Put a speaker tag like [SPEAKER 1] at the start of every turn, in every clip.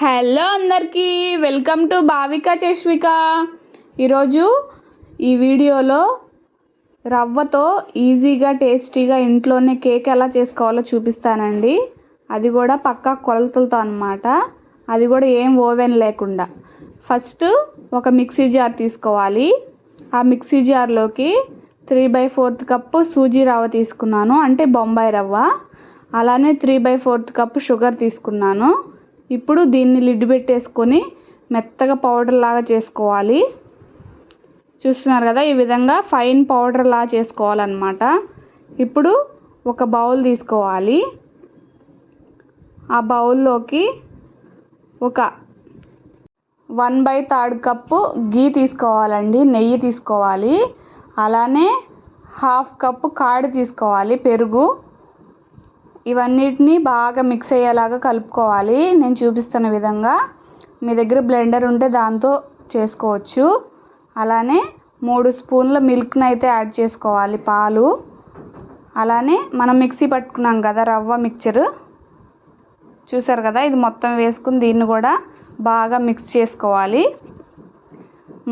[SPEAKER 1] Hello అందరికీ welcome to Bhavika Cheshvika ఈరోజు ఈ వీడియోలో రవ్వతో ఈజీగా టేస్టీగా ఇంట్లోనే కేక్ ఎలా చేసుకోవాలో చూపిస్తానండి. అది కూడా పక్కా కొలతలతో అనమాట అది కూడా ఏం ఓవెన్ లేకుండా. ఫస్ట్ ఒక మిక్సీ జార్ తీసుకోవాలి. ఆ మిక్సీ జార్లోకి three by fourth cup suji రవ్వ తీసుకున్నాను. అంటే బొంబాయి రవ్వ. అలానే three by fourth cup sugar తీసుకున్నాను. ఇప్పుడు దీన్ని లిడ్ పెట్టేసుకొని మెత్తగా పౌడర్ లాగా చేసుకోవాలి. చూస్తున్నారు కదా ఈ విధంగా ఫైన్ పౌడర్ లాగా చేసుకోవాలన్నమాట. ఇప్పుడు ఒక బౌల్ తీసుకోవాలి. ఆ బౌల్లోకి ఒక one by third cup ghee తీసుకోవాలండి నెయ్యి తీసుకోవాలి. అలానే హాఫ్ కప్పు కాడి తీసుకోవాలి పెరుగు. ఇవన్నిటిని బాగా మిక్స్ అయ్యేలాగా కలుపుకోవాలి. నేను చూపిస్తున్న విధంగా మీ దగ్గర బ్లెండర్ ఉంటే దాంతో చేసుకోవచ్చు. అలానే మూడు స్పూన్ల మిల్క్ని అయితే యాడ్ చేసుకోవాలి పాలు. అలానే మనం మిక్సీ పట్టుకున్నాం కదా రవ్వ మిక్చర్ చూసారు కదా ఇది మొత్తం వేసుకుని దీన్ని కూడా బాగా మిక్స్ చేసుకోవాలి.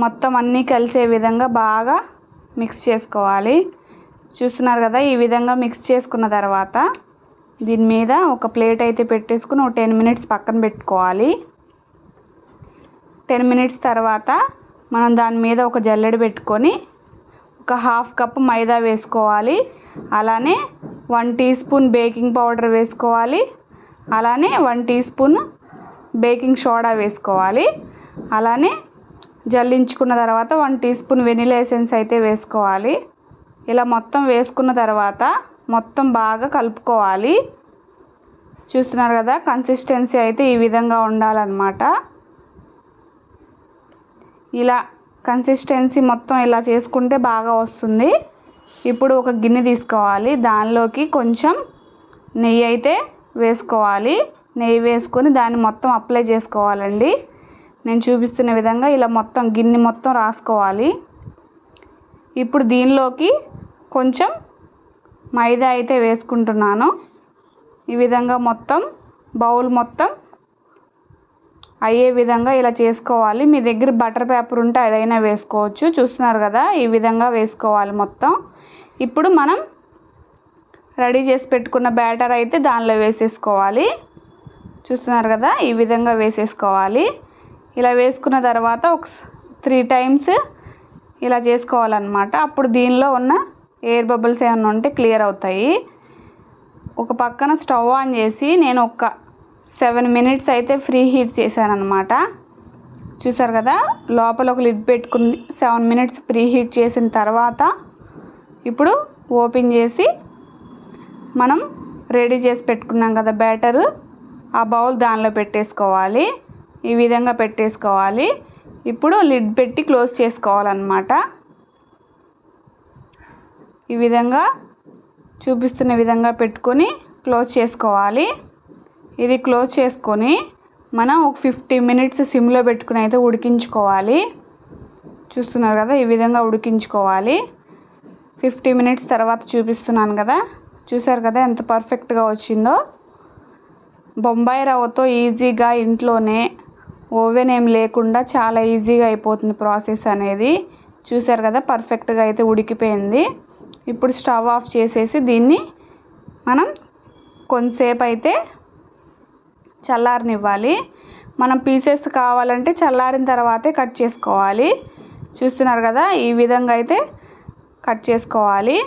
[SPEAKER 1] మొత్తం అన్నీ కలిసే విధంగా బాగా మిక్స్ చేసుకోవాలి. చూస్తున్నారు కదా ఈ విధంగా మిక్స్ చేసుకున్న తర్వాత దీని మీద ఒక ప్లేట్ అయితే పెట్టేసుకుని ఒక టెన్ మినిట్స్ పక్కన పెట్టుకోవాలి. టెన్ మినిట్స్ తర్వాత మనం దాని మీద ఒక జల్లెడ పెట్టుకొని ఒక హాఫ్ కప్ మైదా వేసుకోవాలి. అలానే one teaspoon baking powder వేసుకోవాలి. అలానే one teaspoon baking soda వేసుకోవాలి. అలానే జల్లించుకున్న తర్వాత one teaspoon vanilla essence అయితే వేసుకోవాలి. ఇలా మొత్తం వేసుకున్న తర్వాత మొత్తం బాగా కలుపుకోవాలి. చూస్తున్నారు కదా కన్సిస్టెన్సీ అయితే ఈ విధంగా ఉండాలన్నమాట. ఇలా కన్సిస్టెన్సీ మొత్తం ఇలా చేసుకుంటే బాగా వస్తుంది. ఇప్పుడు ఒక గిన్నె తీసుకోవాలి. దానిలోకి కొంచెం నెయ్యి అయితే వేసుకోవాలి. నెయ్యి వేసుకొని దాన్ని మొత్తం అప్లై చేసుకోవాలండి. నేను చూపిస్తున్న విధంగా ఇలా మొత్తం గిన్నె మొత్తం రాసుకోవాలి. ఇప్పుడు దీనిలోకి కొంచెం మైదా అయితే వేసుకుంటున్నాను. ఈ విధంగా మొత్తం బౌల్ మొత్తం అయ్యే విధంగా ఇలా చేసుకోవాలి. మీ దగ్గర బటర్ పేపర్ ఉంటే అదైనా వేసుకోవచ్చు. చూస్తున్నారు కదా ఈ విధంగా వేసుకోవాలి మొత్తం. ఇప్పుడు మనం రెడీ చేసి పెట్టుకున్న బ్యాటర్ అయితే దానిలో వేసేసుకోవాలి. చూస్తున్నారు కదా ఈ విధంగా వేసేసుకోవాలి. ఇలా వేసుకున్న తర్వాత ఒక త్రీ టైమ్స్ ఇలా చేసుకోవాలన్నమాట. అప్పుడు దీనిలో ఉన్న ఎయిర్ బబుల్స్ ఏమైనా ఉంటే క్లియర్ అవుతాయి. ఒక పక్కన స్టవ్ ఆన్ చేసి నేను ఒక సెవెన్ మినిట్స్ అయితే ఫ్రీ హీట్ చేశానమాట చూసారు కదా? లోపల ఒక లిడ్ పెట్టుకుని సెవెన్ మినిట్స్ ప్రీ హీట్ చేసిన తర్వాత ఇప్పుడు ఓపెన్ చేసి మనం రెడీ చేసి పెట్టుకున్నాం కదా బ్యాటరు. ఆ బౌల్ దానిలో పెట్టేసుకోవాలి. ఈ విధంగా పెట్టేసుకోవాలి. ఇప్పుడు లిడ్ పెట్టి క్లోజ్ చేసుకోవాలన్నమాట. ఈ విధంగా చూపిస్తున్న విధంగా పెట్టుకొని క్లోజ్ చేసుకోవాలి. ఇది క్లోజ్ చేసుకొని మనం ఒక ఫిఫ్టీ మినిట్స్ సిమ్లో పెట్టుకుని అయితే ఉడికించుకోవాలి. చూస్తున్నారు కదా ఈ విధంగా ఉడికించుకోవాలి. ఫిఫ్టీ మినిట్స్ తర్వాత చూపిస్తున్నాను కదా చూసారు కదా ఎంత పర్ఫెక్ట్గా వచ్చిందో. బొంబాయి రవ్వతో ఈజీగా ఇంట్లోనే ఓవెన్ ఏం లేకుండా చాలా ఈజీగా అయిపోతుంది ప్రాసెస్ అనేది. చూసారు కదా పర్ఫెక్ట్గా అయితే ఉడికిపోయింది. ఇప్పుడు స్టవ్ ఆఫ్ చేసేసి దీన్ని మనం కొంతసేపు అయితే చల్లారనివ్వాలి. మనం పీసెస్ కావాలంటే చల్లారిన తర్వాతే కట్ చేసుకోవాలి. చూస్తున్నారు కదా ఈ విధంగా అయితే కట్ చేసుకోవాలి.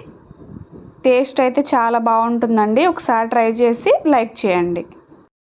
[SPEAKER 1] టేస్ట్ అయితే చాలా బాగుంటుందండి. ఒకసారి ట్రై చేసి లైక్ చేయండి.